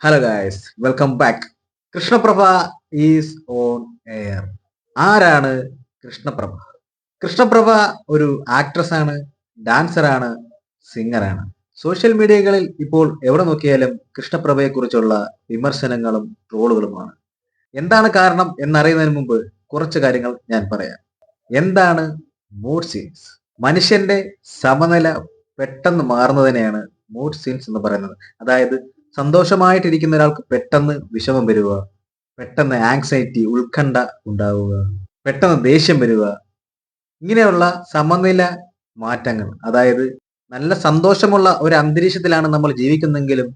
Hello guys welcome back Krishnaprabha is on air ആരാണ് കൃഷ്ണപ്രഭ? കൃഷ്ണപ്രഭ ഒരു actress ആണ് സിംഗർ ആണ് സോഷ്യൽ മീഡിയകളിൽ ഇപ്പോൾ എവിടെ നോക്കിയാലും കൃഷ്ണപ്രഭയെക്കുറിച്ചുള്ള വിമർശനങ്ങളും ട്രോളുകളുമാണ്. എന്താണ് കാരണം എന്നറിയുന്നതിന് മുമ്പ് കുറച്ച് കാര്യങ്ങൾ ഞാൻ പറയാം. എന്താണ് മൂഡ് സീൻസ് മനുഷ്യന്റെ സമനില പെട്ടെന്ന് മാറുന്നതിനെയാണ് മൂഡ് സീൻസ് എന്ന് പറയുന്നത്. അതായത് സന്തോഷമായിട്ടിരിക്കുന്ന ഒരാൾക്ക് പെട്ടെന്ന് വിഷമം വരിക. പെട്ടെന്ന് ആങ്സൈറ്റി ഉത്കണ്ഠ ഉണ്ടാവുക. പെട്ടെന്ന് ദേഷ്യം വരിക. ഇങ്ങനെയുള്ള സമനില മാറ്റങ്ങൾ അതായത് നല്ല സന്തോഷമുള്ള ഒരു അന്തരീക്ഷത്തിലാണ് നമ്മൾ ജീവിക്കുന്നെങ്കിലും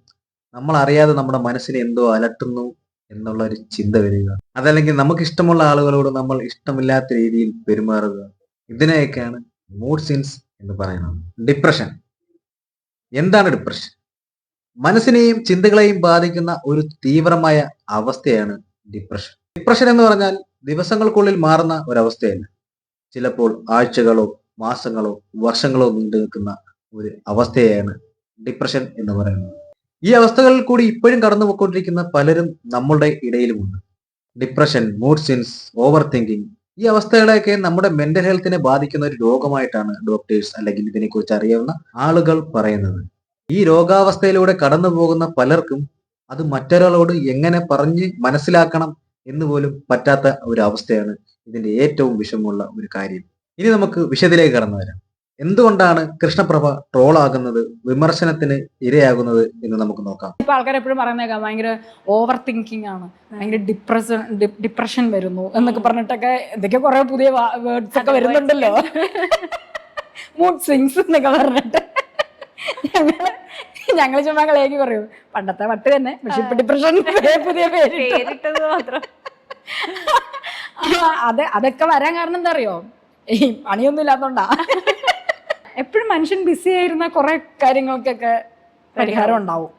നമ്മൾ അറിയാതെ നമ്മുടെ മനസ്സിനെ എന്തോ അലട്ടുന്നു എന്നുള്ള ഒരു ചിന്ത വരിക. അതല്ലെങ്കിൽ നമുക്ക് ഇഷ്ടമുള്ള ആളുകളോട് നമ്മൾ ഇഷ്ടമില്ലാത്ത രീതിയിൽ പെരുമാറുക. ഇതിനെയൊക്കെയാണ് മൂഡ് സിൻസ് എന്ന് പറയുന്നത്. ഡിപ്രഷൻ എന്താണ് ഡിപ്രഷൻ മനസ്സിനെയും ചിന്തകളെയും ബാധിക്കുന്ന ഒരു തീവ്രമായ അവസ്ഥയാണ് ഡിപ്രഷൻ ഡിപ്രഷൻ എന്ന് പറഞ്ഞാൽ ദിവസങ്ങൾക്കുള്ളിൽ മാറുന്ന ഒരവസ്ഥയല്ല. ചിലപ്പോൾ ആഴ്ചകളോ മാസങ്ങളോ വർഷങ്ങളോ നീണ്ടു നിൽക്കുന്ന ഒരു അവസ്ഥയാണ് ഡിപ്രഷൻ എന്ന് പറയുന്നത്. ഈ അവസ്ഥകളിൽ കൂടി ഇപ്പോഴും കടന്നു പോയിക്കൊണ്ടിരിക്കുന്ന പലരും നമ്മളുടെ ഇടയിലുമുണ്ട്. Depression mood swings overthinking ഈ അവസ്ഥകളെയൊക്കെ നമ്മുടെ മെന്റൽ ഹെൽത്തിനെ ബാധിക്കുന്ന ഒരു രോഗമായിട്ടാണ് ഡോക്ടേഴ്സ് അല്ലെങ്കിൽ ഇതിനെക്കുറിച്ച് അറിയാവുന്ന ആളുകൾ പറയുന്നത്. ഈ രോഗാവസ്ഥയിലൂടെ കടന്നു പോകുന്ന പലർക്കും അത് മറ്റൊരാളോട് എങ്ങനെ പറഞ്ഞ് മനസ്സിലാക്കണം എന്ന് പോലും പറ്റാത്ത ഒരു അവസ്ഥയാണ് ഇതിന്റെ ഏറ്റവും വിഷമമുള്ള ഒരു കാര്യം. ഇനി നമുക്ക് വിഷയത്തിലേക്ക് കടന്നു വരാം. എന്തുകൊണ്ടാണ് കൃഷ്ണപ്രഭ ട്രോളാകുന്നത് വിമർശനത്തിന് ഇരയാകുന്നത് എന്ന് നമുക്ക് നോക്കാം. ഇപ്പൊ ആൾക്കാർ എപ്പോഴും പറയുന്നേക്കാം ഭയങ്കര ഓവർ തിങ്കിങ് ആണ്. ഭയങ്കര ഡിപ്രഷൻ ഡിപ്രഷൻ വരുന്നു എന്നൊക്കെ പറഞ്ഞിട്ടൊക്കെ എന്തൊക്കെ കുറെ പുതിയ വേർഡ്സ് ഒക്കെ വരുന്നുണ്ടല്ലോ. മൂഡ് സ്വിങ്സ് എന്നൊക്കെ പറഞ്ഞിട്ട്. ഞങ്ങൾ ഞങ്ങൾ ചുമ്മാ കളിയാക്കി പറയൂ. പണ്ടത്തെ വട്ട് തന്നെ പക്ഷെ ഇപ്പൊ ഡിപ്രഷൻ പുതിയ പേര് പേരിട്ടത് മാത്രം. അത് അതൊക്കെ വരാൻ കാരണം എന്താ അറിയോ? ഈ പണിയൊന്നും ഇല്ലാത്തോണ്ടാ. എപ്പോഴും മനുഷ്യൻ ബിസി ആയിരുന്ന കുറെ കാര്യങ്ങൾക്കൊക്കെ പരിഹാരം ഉണ്ടാവും.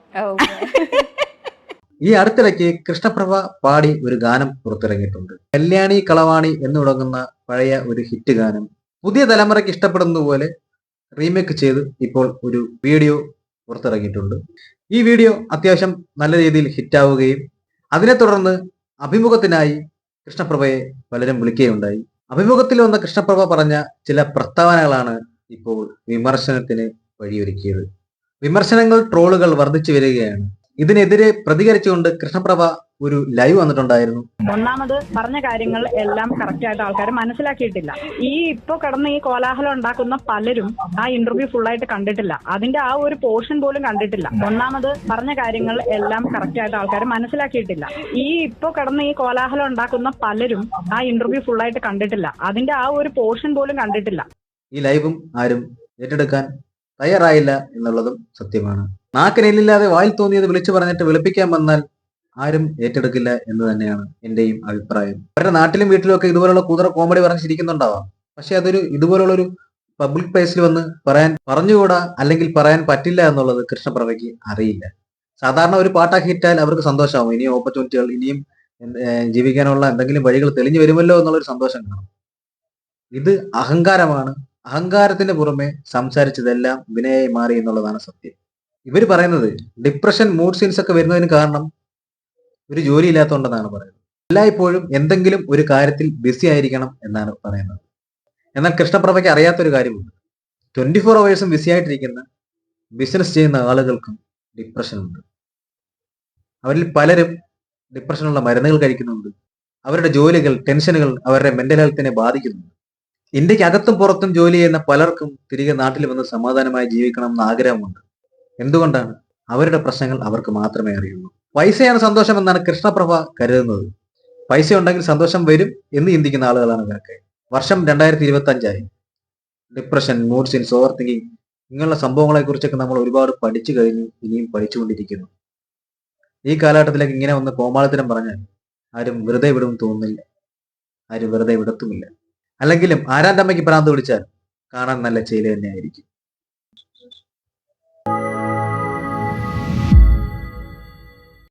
ഈ അടുത്തിടയ്ക്ക് കൃഷ്ണപ്രഭ പാടി ഒരു ഗാനം പുറത്തിറങ്ങിയിട്ടുണ്ട്. കല്യാണി കളവാണി എന്ന് തുടങ്ങുന്ന പഴയ ഒരു ഹിറ്റ് ഗാനം. പുതിയ തലമുറയ്ക്ക് ഇഷ്ടപ്പെടുന്ന പോലെ റീമേക്ക് ചെയ്ത് ഇപ്പോൾ ഒരു വീഡിയോ പുറത്തിറങ്ങിയിട്ടുണ്ട്. ഈ വീഡിയോ അത്യാവശ്യം നല്ല രീതിയിൽ ഹിറ്റാവുകയും അതിനെ തുടർന്ന് അഭിമുഖത്തിനായി കൃഷ്ണപ്രഭയെ പലരും വിളിക്കുകയുണ്ടായി. അഭിമുഖത്തിൽ വന്ന കൃഷ്ണപ്രഭ പറഞ്ഞ ചില പ്രസ്താവനകളാണ് ഇപ്പോൾ വിമർശനത്തിന് വഴിയൊരുക്കിയത്. വിമർശനങ്ങൾ ട്രോളുകൾ വർദ്ധിച്ചു വരികയാണ്. ഇതിനെതിരെ പ്രതികരിച്ചുകൊണ്ട് കൃഷ്ണപ്രഭ ഒരു ലൈവ് വന്നിട്ടുണ്ടായിരുന്നു. ഒന്നാമത് പറഞ്ഞ കാര്യങ്ങൾ എല്ലാം കറക്റ്റ് ആയിട്ട് ആൾക്കാർ മനസ്സിലാക്കിയിട്ടില്ല. ഈ ഇപ്പൊ കിടന്ന് ഈ കോലാഹലം ഉണ്ടാക്കുന്ന പലരും ആ ഇന്റർവ്യൂ ഫുൾ ആയിട്ട് കണ്ടിട്ടില്ല. അതിന്റെ ആ ഒരു പോർഷൻ പോലും കണ്ടിട്ടില്ല. ഒന്നാമത് പറഞ്ഞ കാര്യങ്ങൾ എല്ലാം കറക്റ്റ് ആയിട്ട് ആൾക്കാർ മനസ്സിലാക്കിയിട്ടില്ല. ഈ ഇപ്പൊ കിടന്ന് ഈ കോലാഹലം ഉണ്ടാക്കുന്ന പലരും ആ ഇന്റർവ്യൂ ഫുൾ ആയിട്ട് കണ്ടിട്ടില്ല. അതിന്റെ ആ ഒരു പോർഷൻ പോലും കണ്ടിട്ടില്ല. ഈ ലൈവും ആരും ഏറ്റെടുക്കാൻ തയ്യാറായില്ല എന്നുള്ളതും സത്യമാണ്. നാക്കിനില്ലാതെ വായിൽ തോന്നിയത് വിളിച്ചു പറഞ്ഞിട്ട് വിളിപ്പിക്കാൻ വന്നാൽ ആരും ഏറ്റെടുക്കില്ല എന്ന് തന്നെയാണ് എന്റെയും അഭിപ്രായം. അവരുടെ നാട്ടിലും വീട്ടിലും ഒക്കെ ഇതുപോലുള്ള കുതിര കോമഡി പറഞ്ഞ് ചിരിക്കുന്നുണ്ടാവാം. പക്ഷെ അതൊരു ഇതുപോലുള്ള ഒരു പബ്ലിക് പ്ലേസിൽ വന്ന് പറയാൻ പറഞ്ഞുകൂടാ അല്ലെങ്കിൽ പറയാൻ പറ്റില്ല എന്നുള്ളത് കൃഷ്ണപ്രഭയ്ക്ക് അറിയില്ല. സാധാരണ ഒരു പാട്ടാക്കി ഇട്ടാൽ അവർക്ക് സന്തോഷമാവും. ഇനിയും ഓപ്പർച്യൂണിറ്റികൾ ഇനിയും ജീവിക്കാനുള്ള എന്തെങ്കിലും വഴികൾ തെളിഞ്ഞു വരുമല്ലോ എന്നുള്ളൊരു സന്തോഷം കാണും. ഇത് അഹങ്കാരമാണ്. അഹങ്കാരത്തിന് പുറമെ സംസാരിച്ചതെല്ലാം വിനയായി മാറി എന്നുള്ളതാണ് സത്യം. ഇവർ പറയുന്നത് ഡിപ്രഷൻ മൂഡ് സീൻസ് ഒക്കെ വരുന്നതിന് കാരണം ഒരു ജോലി ഇല്ലാത്തതുകൊണ്ടെന്നാണ് പറയുന്നത്. എല്ലായ്പ്പോഴും എന്തെങ്കിലും ഒരു കാര്യത്തിൽ ബിസി ആയിരിക്കണം എന്നാണ് പറയുന്നത്. എന്നാൽ കൃഷ്ണപ്രഭയ്ക്ക് അറിയാത്തൊരു കാര്യമുണ്ട്. ട്വന്റി ഫോർ അവേഴ്സും ബിസി ആയിട്ടിരിക്കുന്ന ബിസിനസ് ചെയ്യുന്ന ആളുകൾക്കും ഡിപ്രഷൻ ഉണ്ട്. അവരിൽ പലരും ഡിപ്രഷനുള്ള മരുന്നുകൾ കഴിക്കുന്നുണ്ട്. അവരുടെ ജോലികൾ ടെൻഷനുകൾ അവരുടെ മെന്റൽ ഹെൽത്തിനെ ബാധിക്കുന്നുണ്ട്. ഇന്ത്യയ്ക്ക് അകത്തും പുറത്തും ജോലി ചെയ്യുന്ന പലർക്കും തിരികെ നാട്ടിൽ വന്ന് സമാധാനമായി ജീവിക്കണം എന്ന ആഗ്രഹമുണ്ട്. എന്തുകൊണ്ടാണ്? അവരുടെ പ്രശ്നങ്ങൾ അവർക്ക് മാത്രമേ അറിയുള്ളൂ. പൈസയാണ് സന്തോഷം എന്നാണ് കൃഷ്ണപ്രഭ കരുതുന്നത്. പൈസ ഉണ്ടെങ്കിൽ സന്തോഷം വരും എന്ന് ചിന്തിക്കുന്ന ആളുകളാണ് ഇവരൊക്കെ. വർഷം രണ്ടായിരത്തി ഇരുപത്തി അഞ്ചായി depression mood swings overthinking ഇങ്ങനെയുള്ള സംഭവങ്ങളെ കുറിച്ചൊക്കെ നമ്മൾ ഒരുപാട് പഠിച്ചു കഴിഞ്ഞു ഇനിയും പഠിച്ചുകൊണ്ടിരിക്കുന്നു. ഈ കാലഘട്ടത്തിലേക്ക് ഇങ്ങനെ ഒന്ന് കോമാളിത്തരം പറഞ്ഞാൽ ആരും വെറുതെ വിടും തോന്നുന്നില്ല. ആരും വെറുതെ വിടത്തുമില്ല. അല്ലെങ്കിലും ആരാന്റമ്മയ്ക്ക് ഭ്രാന്ത് പിടിച്ചാൽ കാണാൻ നല്ല ചെയ്ല തന്നെയായിരിക്കും.